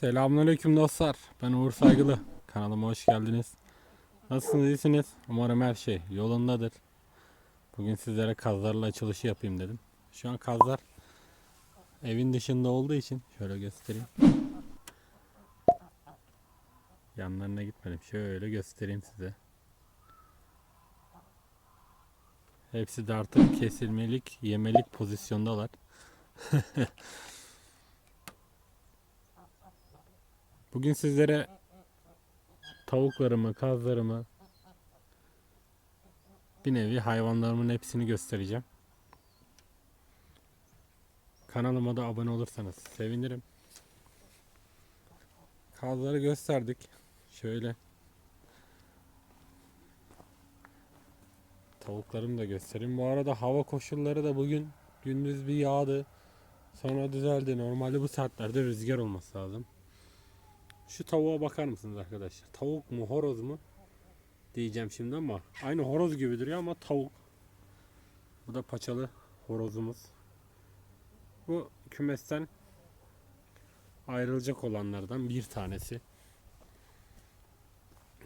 Selamünaleyküm dostlar. Ben Uğur Saygılı. Kanalıma hoş geldiniz. Nasılsınız, iyisiniz? Umarım her şey yolundadır. Bugün sizlere kazlarla açılışı yapayım dedim. Şu an kazlar evin dışında olduğu için şöyle göstereyim. Yanlarına gitmedim. Şöyle göstereyim size. Hepsi de artık kesilmelik, yemelik pozisyondalar. Bugün sizlere tavuklarımı, kazlarımı, bir nevi hayvanlarımın hepsini göstereceğim. Kanalıma da abone olursanız sevinirim. Kazları gösterdik. Şöyle. Tavuklarımı da göstereyim. Bu arada hava koşulları da bugün gündüz bir yağdı. Sonra düzeldi. Normalde bu saatlerde rüzgar olması lazım. Şu tavuğa bakar mısınız arkadaşlar? Tavuk mu horoz mu? Diyeceğim şimdi ama aynı horoz gibi duruyor ama tavuk. Bu da paçalı horozumuz. Bu kümesten ayrılacak olanlardan bir tanesi.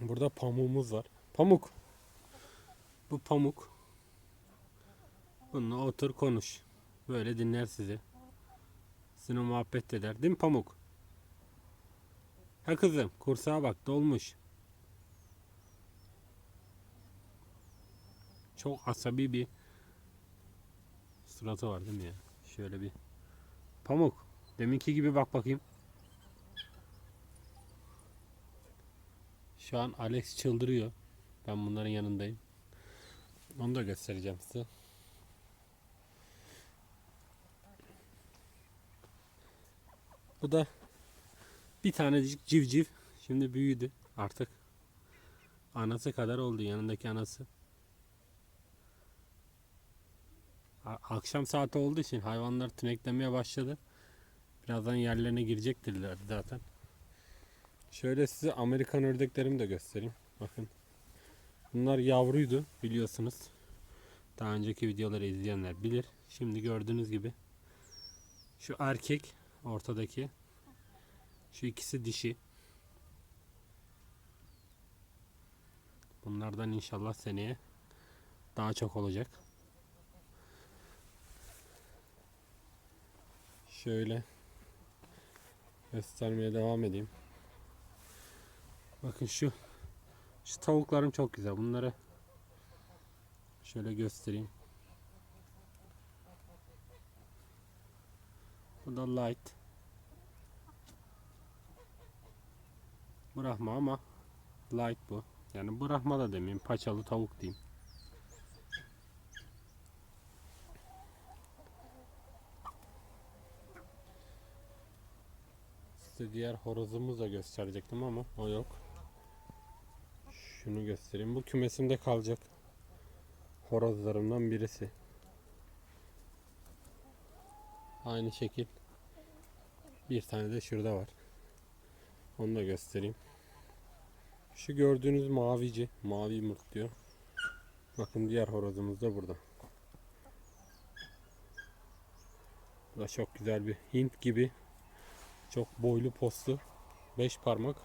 Burada pamuğumuz var. Pamuk. Bu pamuk. Bununla otur konuş. Böyle dinler sizi. Sizinle muhabbet eder. Değil mi pamuk? Ha kızım kursağa bak dolmuş. Çok asabi bir suratı var değil mi ya? Şöyle bir. Pamuk. Deminki gibi bak bakayım. Şu an Alex çıldırıyor. Ben bunların yanındayım. Onu da göstereceğim size. Bu da bir tanecik civciv şimdi büyüdü artık. Anası kadar oldu yanındaki anası. Akşam saati olduğu için hayvanlar tüneklemeye başladı. Birazdan yerlerine girecektirler zaten. Şöyle size Amerikan ördeklerimi de göstereyim. Bakın. Bunlar yavruydu biliyorsunuz. Daha önceki videoları izleyenler bilir. Şimdi gördüğünüz gibi şu erkek ortadaki şu ikisi dişi. Bunlardan inşallah seneye daha çok olacak. Şöyle göstermeye devam edeyim. Bakın şu şu tavuklarım çok güzel. Bunları şöyle göstereyim. Bu da light. Brahma ama light bu. Yani Brahma da demeyeyim. Paçalı tavuk diyeyim. Size diğer horozumuzu da gösterecektim ama o yok. Şunu göstereyim. Bu kümesimde kalacak horozlarımdan birisi. Aynı şekil bir tane de şurada var. Onu da göstereyim. Şu gördüğünüz mavici, mavi yumurt diyor. Bakın diğer horozumuz da burada. Bu da çok güzel bir Hint gibi. Çok boylu postlu. 5 parmak.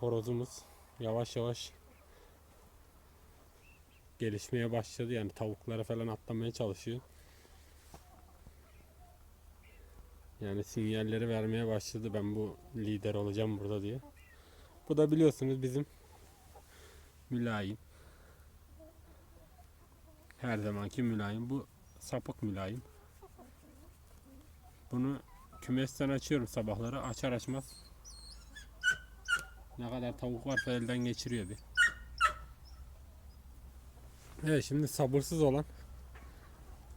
Horozumuz yavaş yavaş gelişmeye başladı. Yani tavuklara falan atlamaya çalışıyor. Yani sinyalleri vermeye başladı ben bu lider olacağım burada diye. Bu da biliyorsunuz bizim mülayim. Her zamanki mülayim. Bu sapık mülayim. Bunu kümesten açıyorum sabahları. Açar açmaz. Ne kadar tavuk varsa elden geçiriyor bir. Evet şimdi sabırsız olan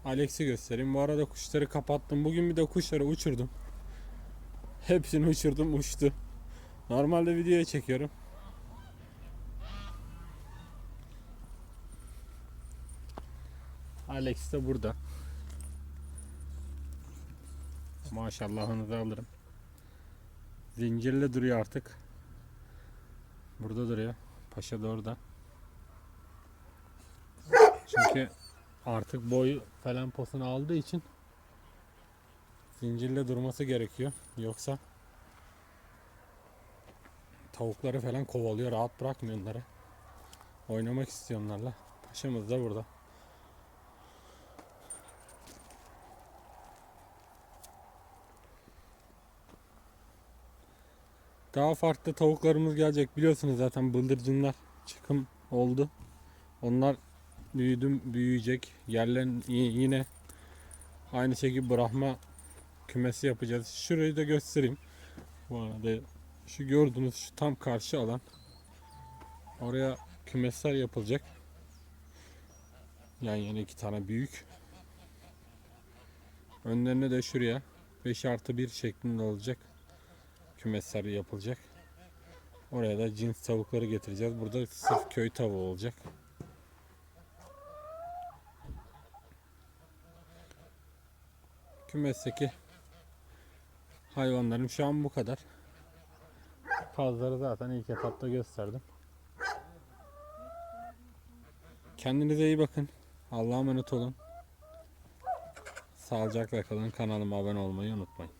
Alex'i göstereyim. Bu arada kuşları kapattım. Bugün bir de kuşları uçurdum. Hepsini uçurdum uçtu. Normalde videoya çekiyorum. Alex de burada. Maşallahınızı alırım. Zincirle duruyor artık. Burada duruyor. Paşa da orada. Çünkü artık boyu falan posunu aldığı için zincirle durması gerekiyor. Yoksa tavukları falan kovalıyor. Rahat bırakmıyor onları. Oynamak istiyor onlarla. Paşamız da burada. Daha farklı tavuklarımız gelecek. Biliyorsunuz zaten bıldırcınlar çıkım oldu. Onlar büyüdüm büyüyecek. Yerlerin y- yine aynı şekilde bırakma kümesi yapacağız. Şurayı da göstereyim. Bu arada şu gördüğünüz şu tam karşı alan. Oraya kümesler yapılacak. Yan yana iki tane büyük. Önlerine de şuraya 5 artı 1 şeklinde olacak. Kümesler yapılacak. Oraya da cins tavukları getireceğiz. Burada sırf köy tavuğu olacak. Kümesteki hayvanlarım şu an bu kadar. Kazları zaten ilk etapta gösterdim. Kendinize iyi bakın. Allah'a emanet olun. Sağlıcakla kalın. Kanalıma abone olmayı unutmayın.